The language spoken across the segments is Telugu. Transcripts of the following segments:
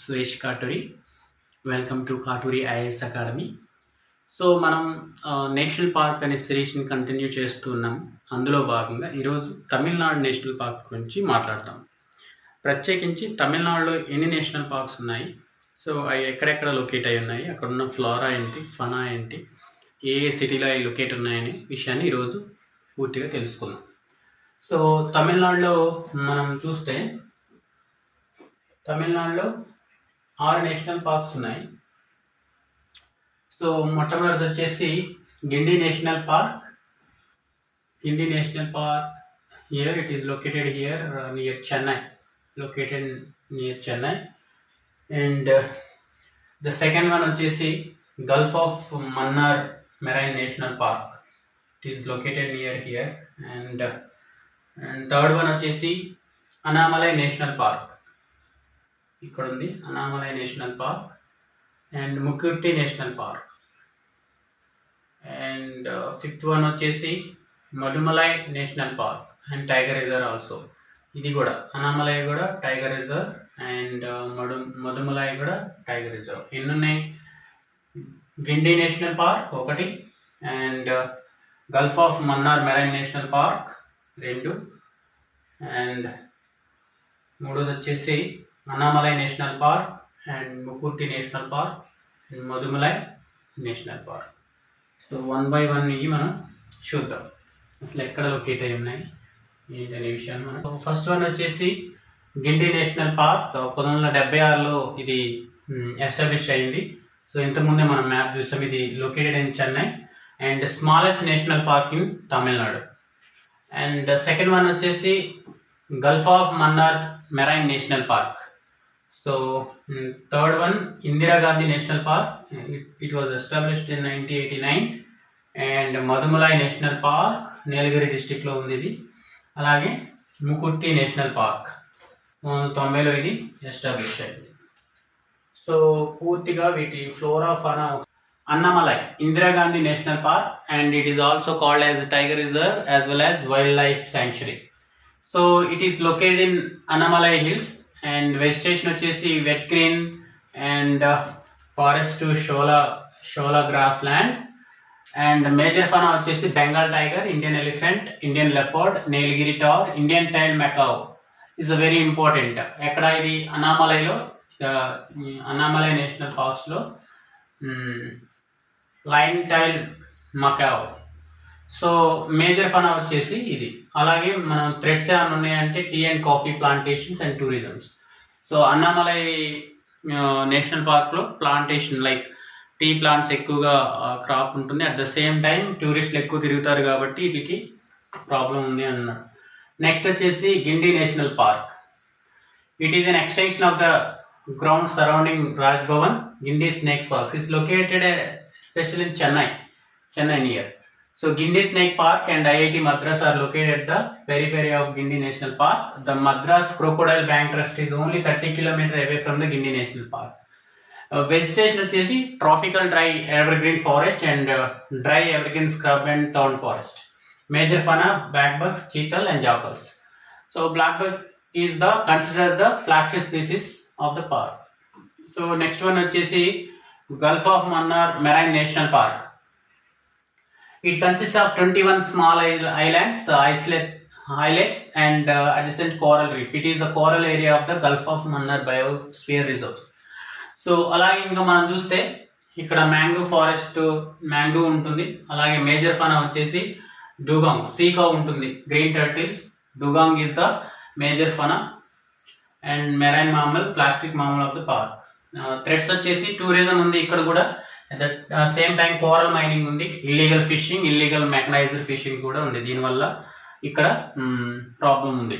Suresh Katuri. Welcome to Katuri IAS academy so మనం నేషనల్ పార్క్ అనే సిరీస్ని కంటిన్యూ చేస్తున్నాం అందులో భాగంగా ఈరోజు తమిళనాడు నేషనల్ పార్క్ గురించి మాట్లాడతాం. ప్రత్యేకించి తమిళనాడులో ఎన్ని నేషనల్ పార్క్స్ ఉన్నాయి? సో అవి ఎక్కడెక్కడ లొకేట్ అయి ఉన్నాయి? అక్కడ ఉన్న ఫ్లోరా ఏంటి? ఫనా ఏంటి? ఏ ఏ సిటీలో అవి లొకేట్ ఉన్నాయనే విషయాన్ని ఈరోజు పూర్తిగా తెలుసుకుందాం. సో తమిళనాడులో మనం చూస్తే తమిళనాడులో ఆరు నేషనల్ పార్క్స్ ఉన్నాయి. సో మొట్టమొదటి వచ్చేసి Guindy national park. Guindy national park here it is located here near Chennai located near Chennai and the second one వచ్చేసి gulf of Mannar marine national park it is located near here and and third one వచ్చేసి అనామలై నేషనల్ పార్క్ ఇక్కడ ఉంది Anamalai national park and Mukurthi national park. And uh, fifth one వచ్చేసి Mudumalai national park and tiger reserve also. ఇది కూడా అనామలై కూడా tiger reserve and uh, Madu Mudumalai కూడా టైగర్ రిజర్వ్. ఎన్ని ఉన్నాయి గిండి నేషనల్ పార్క్ ఒకటి and uh, gulf of Mannar marine national park రెండు అండ్ మూడోది వచ్చేసి Annamalai national park and Mukurthi national park and Mudumalai national park so one by one ఇవి మనం చూద్దాం. అసలు ఎక్కడ లొకేట్ అయి ఉన్నాయి? ఏంటనే విషయాన్ని మనం ఫస్ట్ వన్ వచ్చేసి గిండి నేషనల్ పార్క్ పంతొమ్మిది వందల డెబ్బై ఆరులో ఇది ఎస్టాబ్లిష్ అయింది. సో ఇంతకుముందే మనం మ్యాప్ చూసాం. ఇది located in Chennai and smallest national park in Tamil Nadu and second one వచ్చేసి gulf of Mannar marine national park so third one Indira Gandhi national park it was established in nineteen eighty nine and Mudumalai national park Nilgiri డిస్టిక్లో ఉంది ఇది. అలాగే ముకుర్తి నేషనల్ పార్క్ తొంభైలో ఇది ఎస్టాబ్లిష్ అయింది. సో పూర్తిగా వీటి flora fauna Annamalai Indira Gandhi national park and it is also called as tiger reserve as well as wild life sanctuary so it is located in Annamalai hills and vegetation వచ్చేసి wet green and uh, forest shola shola grassland. And major fauna వచ్చేసి Bengal tiger Indian elephant Indian leopard Nilgiri tahr Indian tail macaque. Is very important ఎక్కడ ఇది? అనామలైలో uh, Anamalai national పార్క్స్లో lion tail macaque. So major fauna వచ్చేసి ఇది. అలాగే మనం థ్రెడ్స్ ఏమైనా ఉన్నాయంటే tea and coffee plantations and tourisms. So Annamalai national పార్క్లో ప్లాంటేషన్ లైక్ టీ ప్లాంట్స్ ఎక్కువగా క్రాప్ ఉంటుంది. అట్ ద సేమ్ టైం టూరిస్టులు ఎక్కువ తిరుగుతారు కాబట్టి వీటికి ప్రాబ్లం ఉంది అన్నారు. నెక్స్ట్ వచ్చేసి Guindy national park. It is an extension of the ground surrounding Raj Bhavan Guindy snakes parks is located especially in Chennai Chennai near So Gindi Snake Park and IIT Madras are located at the periphery of Gindi National Park. The Madras Crocodile Bank Trust is only 30 kilometers away from the Gindi National Park. Uh, vegetation వచ్చేసి tropical dry evergreen forest and dry evergreen scrub and thorn forest major fauna black bucks chital and jackals so black buck is the consider the flagship species of the park so next one వచ్చేసి gulf of Mannar marine national park It consist of twenty one small islands islet islets and adjacent coral reef it is the coral area of the gulf of Mannar biosphere reserves so అలాగే ఇంకా మనం చూస్తే ఇక్కడ మ్యాంగ్రూవ్ ఫారెస్ట్ మ్యాంగ్రూవ్ ఉంటుంది. అలాగే మేజర్ ఫన వచ్చేసి డుగాంగ్ సీకా ఉంటుంది. Green turtles dugong is the major fauna and marine mammal flagship mammal of the park threats వచ్చేసి టూరిజం ఉంది. ఇక్కడ కూడా at the same time coral mining ఉంది. Illegal fishing illegal mechanised fishing కూడా ఉంది. దీనివల్ల ఇక్కడ ప్రాబ్లం ఉంది.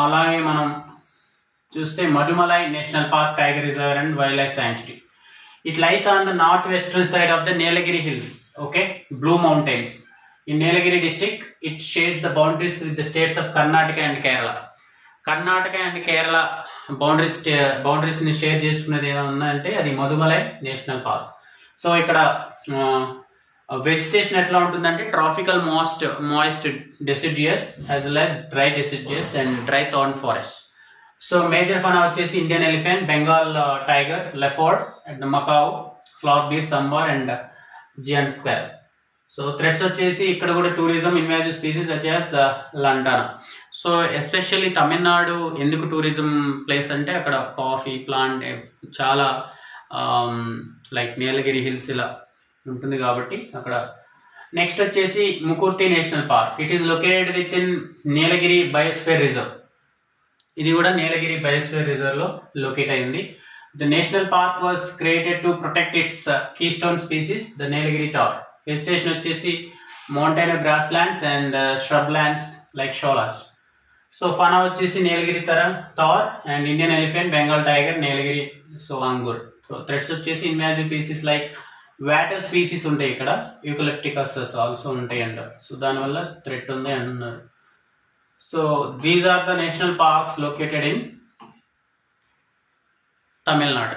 అలాగే మనం చూస్తే Mudumalai national park tiger reserve and wildlife sanctuary it lies on the north western side of the Nilgiri hills okay blue mountains in Nilgiri district it shares the boundaries with the states of Karnataka and Kerala Karnataka and Kerala boundaries బౌండరీస్ని share చేసుకునేది ఏమైనా అంటే అది మధుమలై నేషనల్ పార్క్. సో ఇక్కడ వెజిటేషన్ ఎట్లా ఉంటుందంటే tropical most moist deciduous as well as dry deciduous and dry thorn forest so major fauna వచ్చేసి Indian elephant Bengal tiger leopard and macaque sloth bear sambar and giant squirrel so threats వచ్చేసి ఇక్కడ కూడా tourism invasive species వచ్చేస్ లంటానా so especially Tamil Nadu ఎందుకు టూరిజం ప్లేస్ అంటే అక్కడ కాఫీ ప్లాంట్ చాలా లైక్ నీలగిరి హిల్స్ ఇలా ఉంటుంది కాబట్టి అక్కడ. నెక్స్ట్ వచ్చేసి Mukurthi national park it is located within Nilgiri biosphere reserve ఇది కూడా నీలగిరి బయోస్ఫియర్ రిజర్వ్లో లొకేట్ అయింది. The national park was created to protect its keystone species the Nilgiri tahr vegetation వచ్చేసి mountain grasslands and shrublands like sholas so fauna వచ్చేసి నీలగిరి తర tahr and Indian elephant Bengal tiger Nilgiri so Angoor so threats వచ్చేసి imagine pieces like water species ఉంటాయి ఇక్కడ. యూకలిప్టికస్ ఆల్సో ఉంటాయి అంట. సో దానివల్ల థ్రెట్ ఉంది అంటున్నారు so these are the national parks located in Tamil Nadu